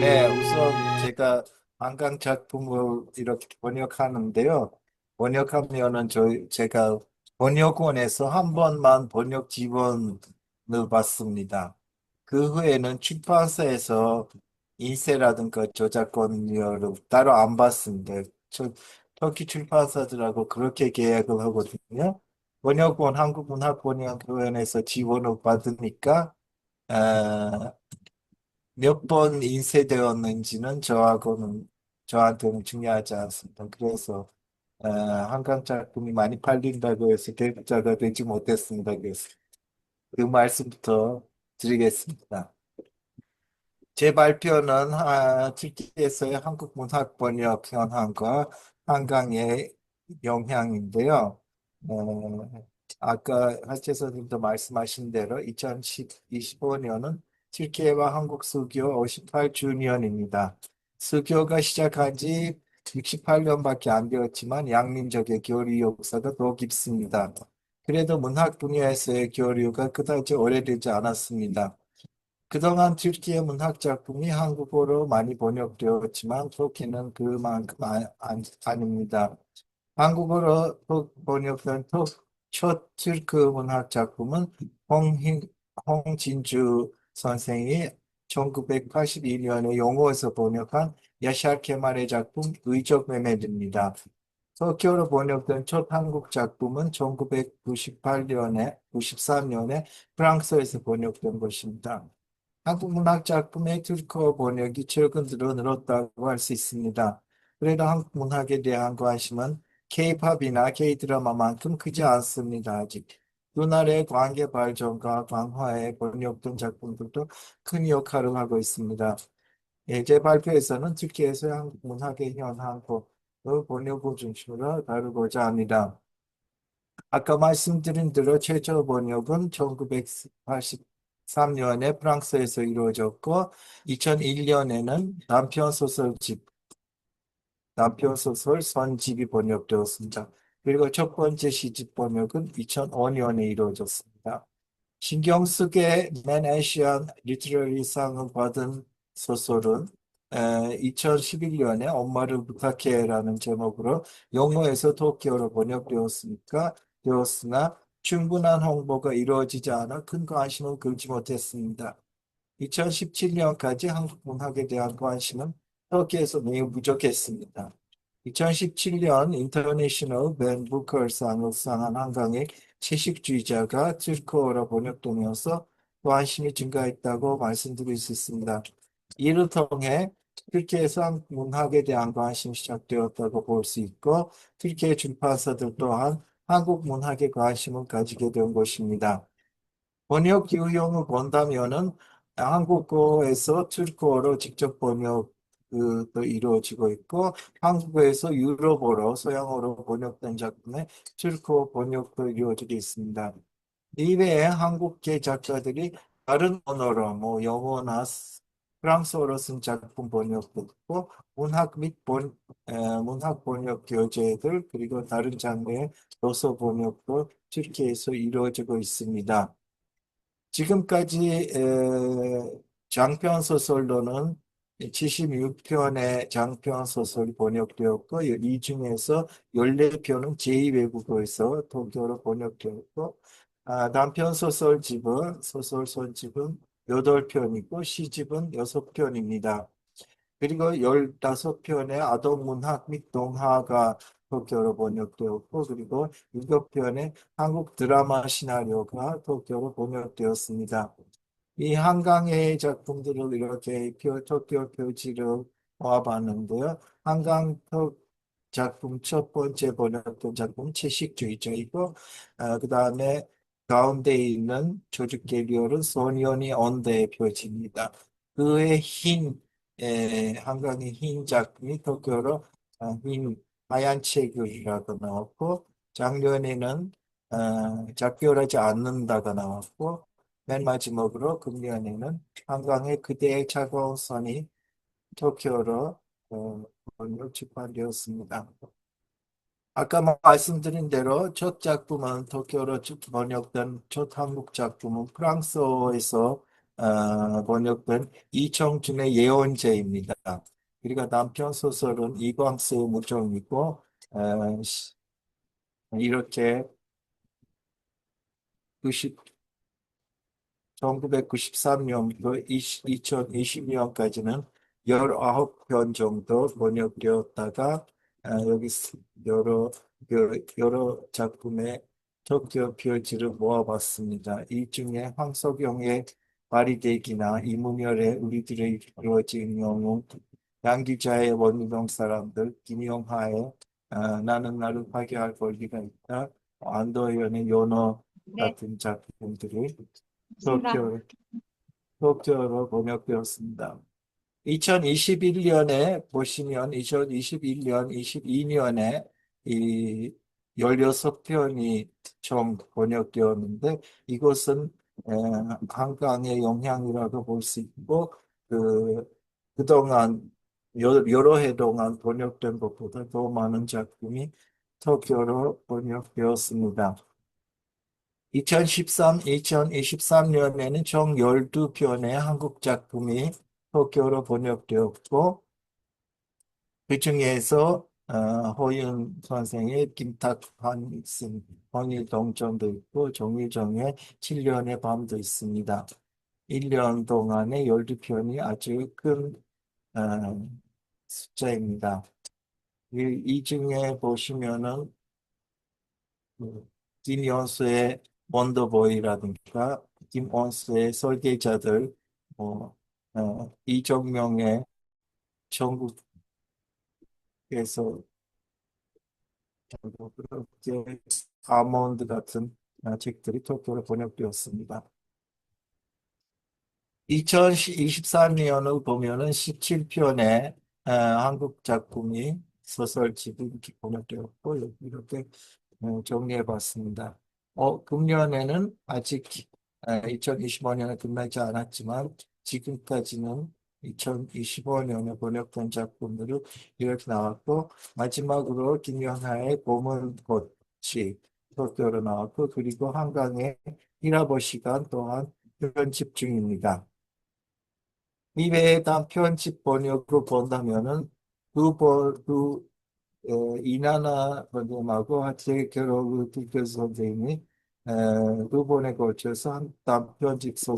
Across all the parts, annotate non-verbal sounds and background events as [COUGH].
네, 우선 제가 한강 작품을 이렇게 번역하는데요. 번역하면은 저희 제가 번역원에서 한 번만 번역 지원을 받습니다. 그 후에는 출판사에서 인쇄라든가 저작권료를 따로 안 받습니다. 저 터키 출판사들하고 그렇게 계약을 하거든요. 번역원 한국문학번역원에서 지원을 받으니까 아, 몇 번 인쇄되었는지는 저하고는 저한테는 중요하지 않습니다. 그래서 어, 한강 작품이 많이 팔린다고 해서 대부자가 되지 못했습니다. 그래서 그 말씀부터 드리겠습니다. 제 발표는 아, 튀르키예에서의 한국 문학 번역 현황과 한강의 영향인데요. 어, 아까 하채 선생님도 말씀하신 대로 2025년은 튀르키예와 한국 수교 58주년입니다. 수교가 시작한 지 68년밖에 안 되었지만 양민족의 교류 역사가 더 깊습니다. 그래도 문학 분야에서의 교류가 그다지 오래되지 않았습니다. 그동안 튀르키예 문학 작품이 한국어로 많이 번역되었지만 터키는 그만큼 아, 안, 아닙니다. 한국어로 번역된 터- 첫 튀르크 문학 작품은 홍hin, 홍진주 선생이 1982년에 영어에서 번역한 야샬 케말의 작품 의적 매매입니다. 터키어로 번역된 첫 한국 작품은 1998년에 93년에 프랑스에서 번역된 것입니다. 한국 문학 작품의 튀르크어 번역이 최근 들어 늘었다고 할 수 있습니다. 그래도 한국 문학에 대한 관심은 K-팝이나 K-드라마만큼 크지 않습니다. 아직. 두 나라의 관계 발전과 강화에 번역된 작품들도 큰 역할을 하고 있습니다. 예, 제 발표에서는 튀르키예에서 한국 문학의 현황과 번역을 중심으로 다루고자 합니다. 아까 말씀드린 대로 최초 번역은 1983년에 프랑스에서 이루어졌고 2001년에는 단편 소설집 단편 소설 선집이 번역되었습니다. 그리고 첫 번째 시집 번역은 2005년에 이루어졌습니다. 신경숙의 맨 애시안 리트러리 상을 받은 소설은 2011년에 엄마를 부탁해라는 제목으로 영어에서 토끼어로 번역되었으니까 되었으나 충분한 홍보가 이루어지지 않아 큰 관심을 끌지 못했습니다. 2017년까지 한국 문학에 대한 관심은 터키에서 매우 부족했습니다. 2017년 인터내셔널 벤 부커상을 수상한 한강의 채식주의자가 튀르크어로 번역되면서 관심이 증가했다고 말씀드릴 수 있습니다. 이를 통해 한국 문학에 대한 관심이 시작되었다고 볼 수 있고 튀르키예 출판사들 또한 한국 문학에 관심을 가지게 된 것입니다. 번역 유형을 본다면은 한국어에서 튀르크어로 직접 번역 도 이루어지고 있고 한국어에서 유럽어로 서양어로 번역된 작품의 튀르크어 번역도 이루어지고 있습니다. 이외에 한국계 작가들이 다른 언어로 뭐 영어나 프랑스어로 쓴 작품 번역도 있고 문학 및 번, 에, 문학 번역 교재들 그리고 다른 장르의 도서 번역도 튀르키예에서 이루어지고 있습니다. 지금까지 에, 장편 소설로는 76편의 장편 소설이 번역되었고 이 중에서 14편은 제2외국어에서 독일어로 번역되었고 아, 단편 소설집은 소설 선집은 8편이고 시집은 6편입니다. 그리고 15편의 아동 문학 및 동화가 도쿄로 번역되었고 그리고 7편의 한국 드라마 시나리오가 도쿄로 번역되었습니다. 이 한강의 작품들을 이렇게 표, 도쿄 표지로 모아봤는데요. 한강 작품 첫 번째 번역된 작품 채식주의자이고 어, 그 다음에 가운데 있는 조직계리얼은 소니온이 언더의 표지입니다. 그의 흰 에, 한강의 흰 작품이 도쿄로 어, 흰 하얀 책이라고 나왔고 작년에는 어, 작별하지 않는다가 나왔고 맨 마지막으로 금년에는 한강의 그대의 차가운 선이 도쿄로 어, 번역 출판되었습니다. 아까 말씀드린 대로 첫 작품은 도쿄로 번역된 첫 한국 작품은 프랑스어에서 어, 번역된 이청준의 예언제입니다. 그리고 남편 소설은 이광수의 무정이고 어, 시- 이렇게 90, 1993년부터 2020년까지는 19편 정도 번역되었다가 아, 여기 스- 여러 여러, 여러 작품의 토끼어 표지를 모아봤습니다. 이 중에 황석영의 발이대기나 이문열의 우리들의 이루어진 영웅, 양기자의 원우동 사람들, 김영하의 아, 나는 나를 파괴할 권리가 있다, 안도현의 연어 네, 같은 맞습니다. 도쿄, 도쿄로 번역되었습니다. 2021년에 보시면 2021년, 22년에 이 16편이 총 번역되었는데 이것은 에, 한강의 영향이라고 볼 수 있고 그 그동안 여- 여러 해 동안 번역된 것보다 더 많은 작품이 도쿄로 번역되었습니다. 2013, 2023년에는 총 12편의 한국 작품이 도쿄로 번역되었고, 그 중에서 어, 허윤 선생의 김탁한 씀, 황일동전도 있고, 정유정의 7년의 밤도 있습니다. 1년 동안에 12편이 아주 큰 어, 숫자입니다. 이, 이 중에 보시면은 그 김연수의 원더보이라든가 김원수의 설계자들, 뭐 어, 이정명의 전국에서 뭐 그렇게 아몬드 같은 어, 책들이 토끼로 번역되었습니다. 2024년을 보면은 17편의 어, 한국 작품이 소설집이 이렇게 번역되었고 이렇게 어, 정리해 봤습니다. 어, 금년에는 아직 2025년에 끝나지 않았지만 지금까지는 2025년에 번역된 작품들을 이렇게 나왔고 마지막으로 김연하의 봄은 꽃이 도쿄로 나왔고 그리고 한강의 히라보 시간 또한 편집 중입니다. 이외에 단 편집 번역으로 본다면은 두 번, 두 어, 이나나 선생님하고 하체 결혼을 두교 선생님이 에, 두 번에 걸쳐서 한 단편집 소,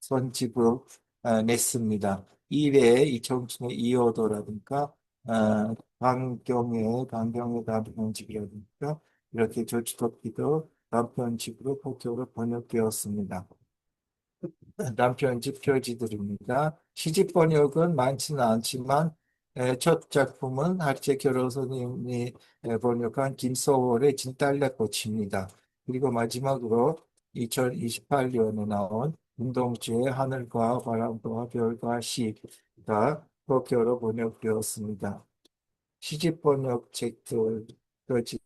선집을 어, 냈습니다. 이외에 이청춘의 이어도라든가 어, 강경의 강경의 단편집이라든가 이렇게 조치토끼도 단편집으로 포교로 번역되었습니다. 단편집 표지들입니다. 시집 번역은 많지는 않지만 에, 첫 작품은 할제 결호 선생님이 에, 번역한 김서월의 진달래꽃입니다. 그리고 마지막으로 2028년에 나온 운동주의 하늘과 바람과 별과 시가 도쿄로 번역되었습니다. 시집 번역 책들 표지,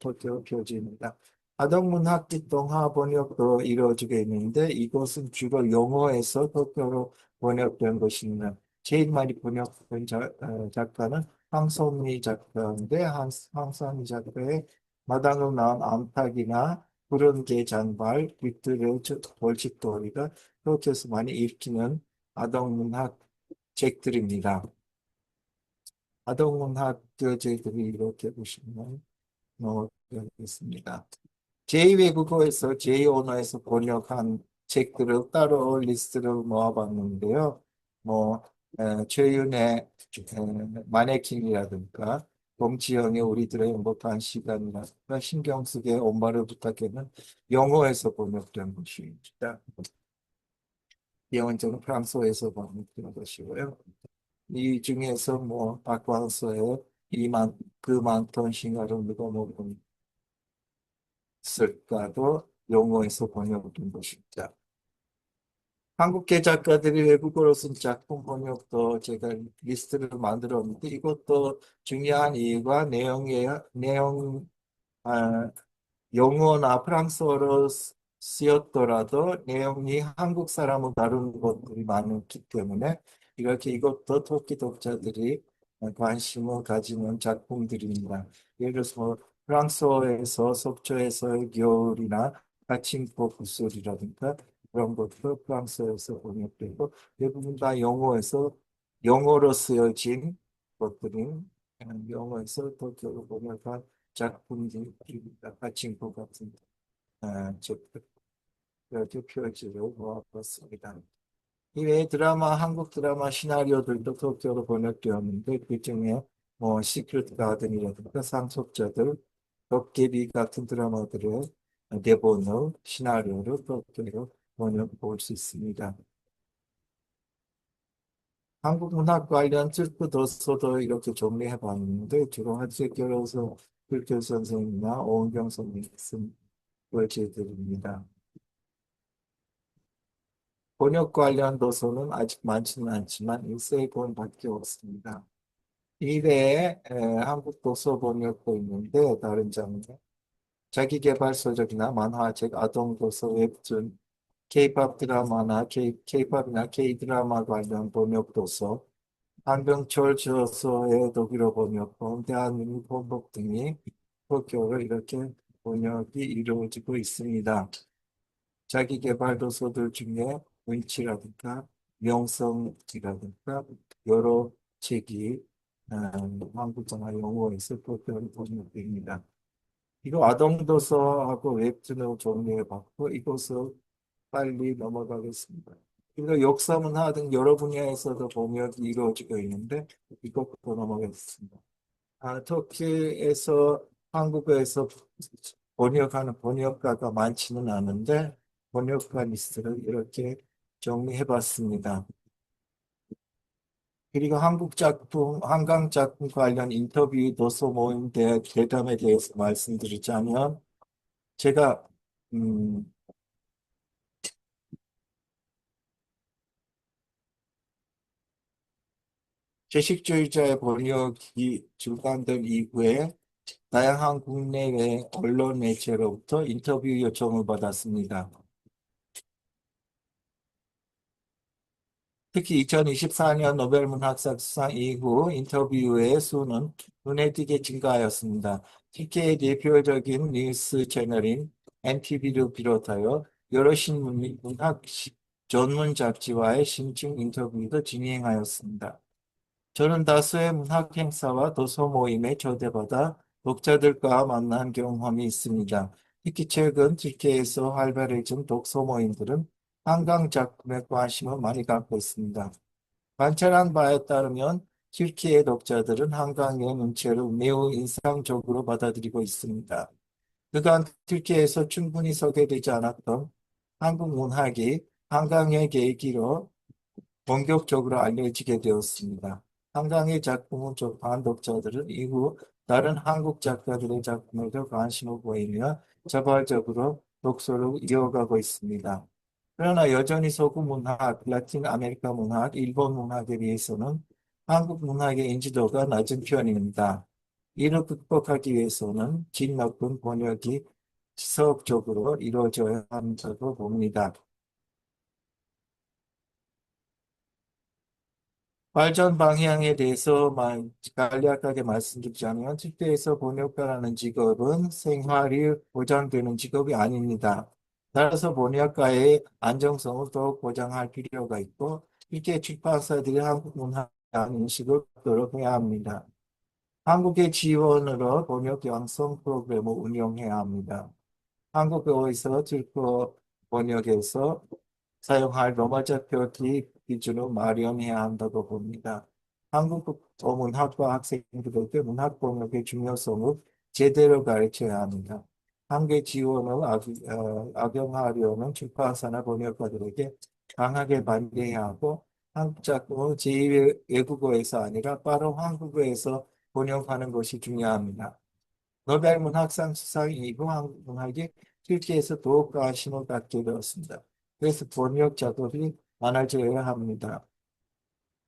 도쿄 표지입니다. 아동문학 뒷동화 번역도 이루어지게 있는데 이것은 주로 영어에서 도쿄로 번역된 것입니다. 제일 많이 번역된 자, 어, 작가는 황선미 작가인데 황, 황선미 작가의 마당을 낳은 암탉이나 푸른 개 잔발, 윗들의 벌집돌이가 도쿄에서 많이 읽히는 아동문학 책들입니다. 아동문학 교재들이 이렇게 보시면 나오겠습니다. 제2외국어에서 제2언어에서 번역한 책들을 따로 리스트를 모아봤는데요. 뭐 에, 최윤의 에, 마네킹이라든가 범지영의 우리들의 행복한 시간이라든가 신경숙의 엄마를 부탁해는 영어에서 번역된 것입니다. 예언적은 프랑스어에서 번역된 것이고요. 이 중에서 뭐 박광서의 이만 그 많던 싱가를 누가 먹은 쓸까도 영어에서 번역된 것입니다. 한국계 작가들이 외국어로 쓴 작품 번역도 제가 리스트를 만들었는데 이것도 중요한 이유가 내용의 내용 아, 영어나 프랑스어로 쓰- 쓰였더라도 내용이 한국 사람을 다루는 것들이 많기 때문에 이렇게 이것도 토끼 독자들이 관심을 가지는 작품들입니다. 예를 들어서 뭐 프랑스어에서 속초에서의 겨울이나 가칭포 구슬이라든가 그런 것도 프랑스에서 번역되고 대부분 다 영어에서 영어로 쓰여진 것들이 영어에서 도쿄로 번역한 작품들입니다. 파친코 같은 아, 책들 표지로 모아봤습니다. 이외에 드라마, 한국 드라마 시나리오들도 도쿄로 번역되었는데 그 중에 뭐 시크릿 가든이라든가 상속자들, 도깨비 같은 드라마들의 대본을 시나리오로 도쿄로 번역 볼 수 있습니다. 한국 문학 관련 틀프 도서도 이렇게 정리해 봤는데 주로 한세교로서 불교 선생님이나 오은경 선생님 쓴 글씨들입니다. 번역 관련 도서는 아직 많지는 않지만 일세 권밖에 없습니다. 이외에 에, 한국 도서 번역도 있는데 다른 장르 자기개발서적이나 만화책, 아동도서, 웹툰, K-팝 드라마나 K, K-팝이나 K-드라마 관련 번역 도서, 한병철 저서의 독일어 번역본, 대한민국 번복 등이 도쿄로 이렇게 번역이 이루어지고 있습니다. 자기 개발 도서들 중에 문치라든가 명성이라든가 여러 책이 음, 한국어나 영어에서 도쿄로 번역됩니다. 이거 아동도서하고 웹툰으로 정리해봤고 이것을 빨리 넘어가겠습니다. 이거 역사문화 등 여러 분야에서도 번역이 이루어지고 있는데 이것부터 넘어가겠습니다. 아, 터키에서 한국에서 번역하는 번역가가 많지는 않은데 번역가 리스트를 이렇게 정리해봤습니다. 그리고 한국 작품, 한강 작품 관련 인터뷰 도서 모임 대 대담에 대해서 말씀드리자면 제가 음, 제식주의자의 번역이 주관된 이후에 다양한 국내외 언론 매체로부터 인터뷰 요청을 받았습니다. 특히 2024년 노벨 문학상 수상 이후 인터뷰의 수는 눈에 띄게 증가하였습니다. 특히 대표적인 뉴스 채널인 NTV를 비롯하여 여러 신문 및 문학 전문 잡지와의 심층 인터뷰도 진행하였습니다. 저는 다수의 문학 행사와 도서 모임에 초대받아 독자들과 만난 경험이 있습니다. 특히 최근 türkiye에서 활발해진 독서 모임들은 한강 작품에 관심을 많이 갖고 있습니다. 관찰한 바에 따르면 튀르키예 독자들은 한강의 문체를 매우 인상적으로 받아들이고 있습니다. 그간 튀르키예에서 충분히 소개되지 않았던 한국 문학이 한강의 계기로 본격적으로 알려지게 되었습니다. 한강의 작품을 접한 독자들은 이후 다른 한국 작가들의 작품에도 관심을 보이며 자발적으로 독서를 이어가고 있습니다. 그러나 여전히 서구 문학, 라틴 아메리카 문학, 일본 문학에 비해서는 한국 문학의 인지도가 낮은 편입니다. 이를 극복하기 위해서는 질 높은 번역이 지속적으로 이루어져야 한다고 봅니다. 발전 방향에 대해서 간략하게 말씀드리자면 특대에서 번역가라는 직업은 생활이 보장되는 직업이 아닙니다. 따라서 번역가의 안정성을 더욱 보장할 필요가 있고 실제 출판사들이 한국 문화에 대한 인식을 갖도록 해야 합니다. 한국의 지원으로 번역 양성 프로그램을 운영해야 합니다. 한국어에서 türk어 번역에서 사용할 로마자 표기 기준을 마련해야 한다고 봅니다. 한국 문학과 학생들에게 문학 번역의 중요성을 제대로 가르쳐야 합니다. 한계 지원을 악, 어, 악용하려는 출판사나 번역가들에게 강하게 반대해야 하고 한국 작품을 제2외국어에서 아니라 바로 한국어에서 번역하는 것이 중요합니다. 노벨 문학상 수상 이후 한국 문학이 실제에서 더욱 관심을 갖게 되었습니다. 그래서 번역 작업이 많아져야 합니다.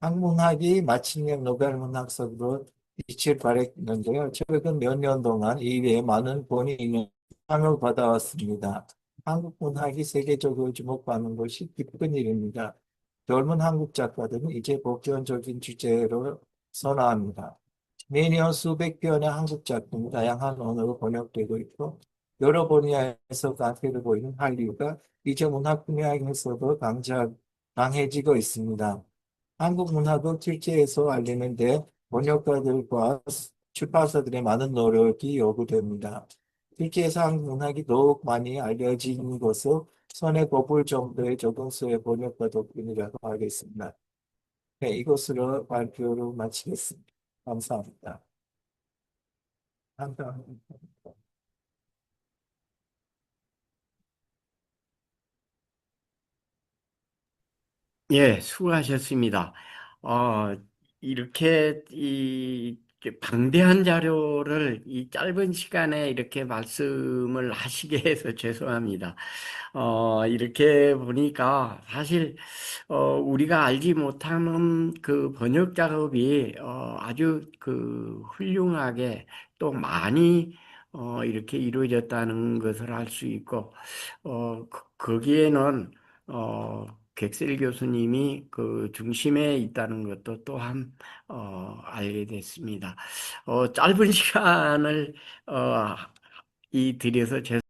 한문학이 마침내 노벨 문학상으로 빛을 발했는데요. 최근 몇 년 동안 이외에 많은 본인의 상을 받아왔습니다. 한국 문학이 세계적으로 주목받는 것이 기쁜 일입니다. 젊은 한국 작가들은 이제 보편적인 주제로 선호합니다. 매년 수백 편의 한국 작품이 다양한 언어로 번역되고 있고 여러 분야에서 강세를 보이는 한류가 이제 문학 분야에서도 강자, 강해지고 있습니다. 한국 문학을 실제에서 알리는데 번역가들과 출판사들의 많은 노력이 요구됩니다. 실제에서 한국 문학이 더욱 많이 알려진 것을 손에 꼽을 정도의 적응수의 번역가 덕분이라고 하겠습니다. 네, 이것으로 발표를 마치겠습니다. 감사합니다. 감사합니다. 예, 수고하셨습니다. 어, 이렇게 이 방대한 자료를 이 짧은 시간에 이렇게 말씀을 하시게 해서 [LAUGHS] 죄송합니다. 어, 이렇게 보니까 사실 어, 우리가 알지 못하는 그 번역 작업이 어, 아주 그 훌륭하게 또 많이 어, 이렇게 이루어졌다는 것을 알 수 있고 어, 그- 거기에는 어, 객셀 교수님이 그 중심에 있다는 것도 또한 어, 알게 됐습니다. 어, 짧은 [LAUGHS] 시간을 어, 이 들여서 죄